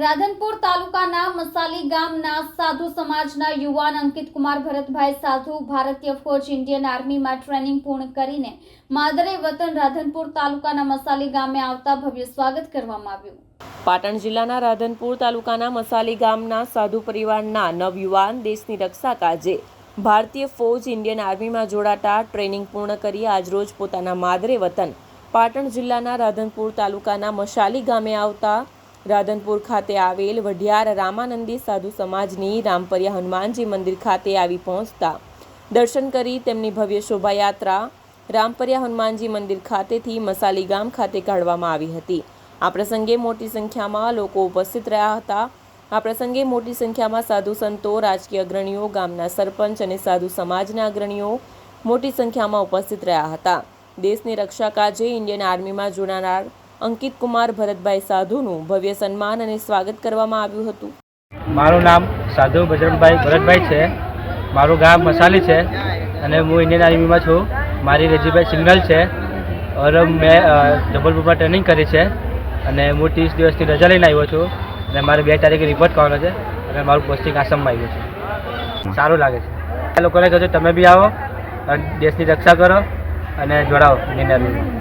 રાધનપુર તાલુકાના મસાલી ગામના સાધુ સમાજના યુવાન અંકિત કુમાર ભરતભાઈ સાધુ ભારતીય ફોજ ઇન્ડિયન આર્મીમાં ટ્રેનિંગ પૂર્ણ કરીને માદરે વતન રાધનપુર તાલુકાના મસાલી ગામે આવતા ભવ્ય સ્વાગત કરવામાં આવ્યું. પાટણ જિલ્લાના રાધનપુર તાલુકાના મસાલી ગામના સાધુ પરિવારના નવયુવાન દેશની રક્ષા કાજે ભારતીય ફોજ ઇન્ડિયન આર્મીમાં જોડાતા ટ્રેનિંગ પૂર્ણ કરી આજરોજ પોતાના માદરે વતન પાટણ જિલ્લાના રાધનપુર તાલુકાના મશાલી ગામે આવતા રાધનપુર ખાતે આવેલ વઢિયાર રામાનંદી સાધુ સમાજની રામપરિયા હનુમાનજી મંદિર ખાતે આવી પહોંચતા દર્શન કરી તેમની ભવ્ય શોભાયાત્રા રામપરિયા હનુમાનજી મંદિર ખાતેથી મસાલી ગામ ખાતે કાઢવામાં આવી હતી. આ પ્રસંગે મોટી સંખ્યામાં લોકો ઉપસ્થિત રહ્યા હતા. આ પ્રસંગે મોટી સંખ્યામાં સાધુ સંતો, રાજકીય અગ્રણીઓ, ગામના સરપંચ અને સાધુ સમાજના અગ્રણીઓ મોટી સંખ્યામાં ઉપસ્થિત રહ્યા હતા. દેશની રક્ષા કાજે ઇન્ડિયન આર્મીમાં જોડાનાર અંકિત કુમાર ભરતભાઈ સાધુનું ભવ્ય સન્માન અને સ્વાગત કરવામાં આવ્યું હતું. મારું નામ સાધુ બજરંગભાઈ ભરતભાઈ છે. મારું ગામ મસાલી છે અને હું ઇન્ડિયન આર્મીમાં છું. મારી રેજીભાઈ સિંગલ છે ઓર મેં જબલપુરમાં ટ્રેનિંગ કરી છે અને હું ત્રીસ દિવસની રજા લઈને આવ્યો છું અને મારે બે તારીખે રિપોર્ટ કરવાનો છે અને મારું પોસ્ટિંગ આસામમાં આવ્યું છે. સારું લાગે છે. આ લોકોને કહ્યું તમે બી આવો દેશની રક્ષા કરો અને જોડાઓ ઇન્ડિયન આર્મીમાં.